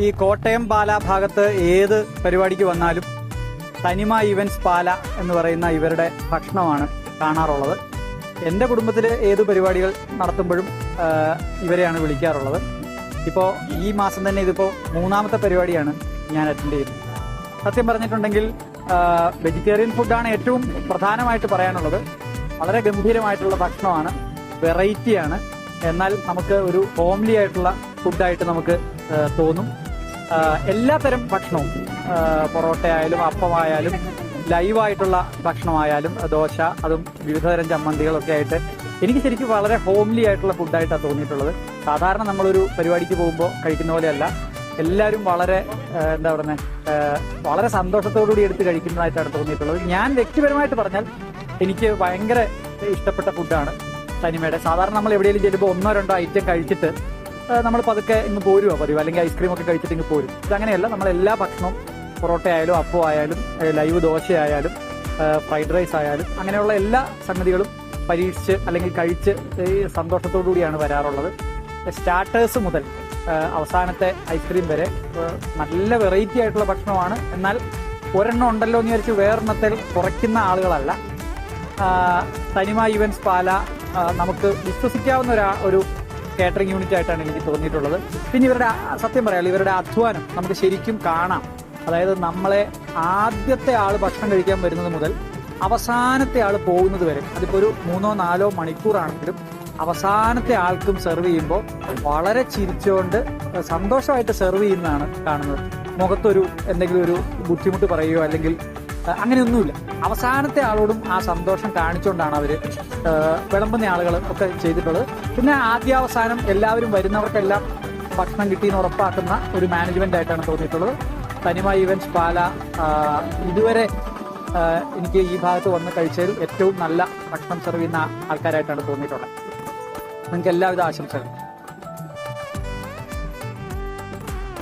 ഈ കോട്ടയം പാല ഭാഗത്ത് ഏത് പരിപാടിക്ക് വന്നാലും തനിമ ഇവൻസ് പാല എന്ന് പറയുന്ന ഇവരുടെ ഭക്ഷണമാണ് കാണാറുള്ളത്. എന്റെ കുടുംബത്തിൽ ഏത് പരിപാടികൾ നടത്തുമ്പോഴും ഇവരെയാണ് വിളിക്കാറുള്ളത്. ഇപ്പോൾ ഈ മാസം തന്നെ ഇതിപ്പോൾ മൂന്നാമത്തെ പരിപാടിയാണ് ഞാൻ അറ്റൻഡ് ചെയ്യുന്നത്. സത്യം പറഞ്ഞിട്ടുണ്ടെങ്കിൽ വെജിറ്റേറിയൻ ഫുഡാണ് ഏറ്റവും പ്രധാനമായിട്ട് പറയാനുള്ളത്. വളരെ ഗംഭീരമായിട്ടുള്ള ഭക്ഷണമാണ് വെറൈറ്റിയാണ് എന്നാൽ നമുക്ക് ഒരു ഹോംലി ആയിട്ടുള്ള ഫുഡായിട്ട് നമുക്ക് തോന്നും. എല്ലാത്തരം ഭക്ഷണവും പൊറോട്ട ആയാലും അപ്പമായാലും ലൈവായിട്ടുള്ള ഭക്ഷണമായാലും ദോശ അതും വിവിധതരം ചമ്മന്തികളൊക്കെ ആയിട്ട് എനിക്ക് ശരിക്കും വളരെ ഹോംലി ആയിട്ടുള്ള ഫുഡായിട്ടാണ് തോന്നിയിട്ടുള്ളത്. സാധാരണ നമ്മളൊരു പരിപാടിക്ക് പോകുമ്പോൾ കഴിക്കുന്ന പോലെയല്ല. എല്ലാവരും വളരെ എന്താ പറയുന്നത് വളരെ സന്തോഷത്തോടുകൂടി എടുത്ത് കഴിക്കുന്നതായിട്ടാണ് തോന്നിയിട്ടുള്ളത്. ഞാൻ വ്യക്തിപരമായിട്ട് പറഞ്ഞാൽ എനിക്ക് ഭയങ്കര ഇഷ്ടപ്പെട്ട ഫുഡാണ് തനിമയുടെ. സാധാരണ നമ്മൾ എവിടെയെങ്കിലും ചെല്ലുമ്പോൾ ഒന്നോ രണ്ടോ ഐറ്റം കഴിച്ചിട്ട് നമ്മൾ പതുക്കെ ഇങ്ങ് പോരുമോ പതിവ്. അല്ലെങ്കിൽ ഐസ്ക്രീം ഒക്കെ കഴിച്ചിട്ട് ഇങ്ങ് പോരും. ഇതങ്ങനെയല്ല നമ്മൾ എല്ലാ ഭക്ഷണവും പൊറോട്ട ആയാലും അപ്പം ആയാലും ലൈവ് ദോശ ആയാലും ഫ്രൈഡ് റൈസ് ആയാലും അങ്ങനെയുള്ള എല്ലാ സംഗതികളും പരീക്ഷിച്ച് അല്ലെങ്കിൽ കഴിച്ച് സന്തോഷത്തോടു കൂടിയാണ് വരാറുള്ളത്. സ്റ്റാർട്ടേഴ്സ് മുതൽ അവസാനത്തെ ഐസ്ക്രീം വരെ നല്ല വെറൈറ്റി ആയിട്ടുള്ള ഭക്ഷണമാണ്. എന്നാൽ ഒരെണ്ണം ഉണ്ടല്ലോ എന്ന് വിചാരിച്ച് വേറെണ്ണത്തിൽ കുറയ്ക്കുന്ന ആളുകളല്ല. തനിമ ഇവൻസ് പാല നമുക്ക് വിശ്വസിക്കാവുന്ന ഒരു കാറ്ററിംഗ് യൂണിറ്റ് ആയിട്ടാണ് എനിക്ക് തോന്നിയിട്ടുള്ളത്. പിന്നെ ഇവരുടെ സത്യം പറയാലോ ഇവരുടെ അധ്വാനം നമുക്ക് ശരിക്കും കാണാം. അതായത് നമ്മളെ ആദ്യത്തെ ആൾ ഭക്ഷണം കഴിക്കാൻ വരുന്നത് മുതൽ അവസാനത്തെ ആൾ പോകുന്നത് വരെ അതിപ്പോ ഒരു മൂന്നോ നാലോ മണിക്കൂറാണെങ്കിലും അവസാനത്തെ ആൾക്കും സെർവ് ചെയ്യുമ്പോൾ വളരെ ചിരിച്ചുകൊണ്ട് സന്തോഷമായിട്ട് സെർവ് ചെയ്യുന്നതാണ് കാണുന്നത്. മുഖത്തൊരു എന്തെങ്കിലും ഒരു ബുദ്ധിമുട്ട് പറയുകയോ അല്ലെങ്കിൽ അങ്ങനെയൊന്നുമില്ല. അവസാനത്തെ ആളോടും ആ സന്തോഷം കാണിച്ചുകൊണ്ടാണ് അവർ വിളമ്പുന്ന ആളുകൾ ഒക്കെ ചെയ്തിട്ടുള്ളത്. പിന്നെ ആദ്യാവസാനം എല്ലാവരും വരുന്നവർക്കെല്ലാം ഭക്ഷണം കിട്ടിയെന്ന് ഉറപ്പാക്കുന്ന ഒരു മാനേജ്മെന്റ് ആയിട്ടാണ് തോന്നിയിട്ടുള്ളത്. തനിമ ഇവൻസ് പാല ഇതുവരെ എനിക്ക് ഈ ഭാഗത്ത് വന്ന് കഴിച്ചതിൽ ഏറ്റവും നല്ല ഭക്ഷണം സെർവ് ചെയ്യുന്ന ആൾക്കാരായിട്ടാണ് തോന്നിയിട്ടുള്ളത്. നിങ്ങൾക്ക് എല്ലാവിധ ആശംസകളും.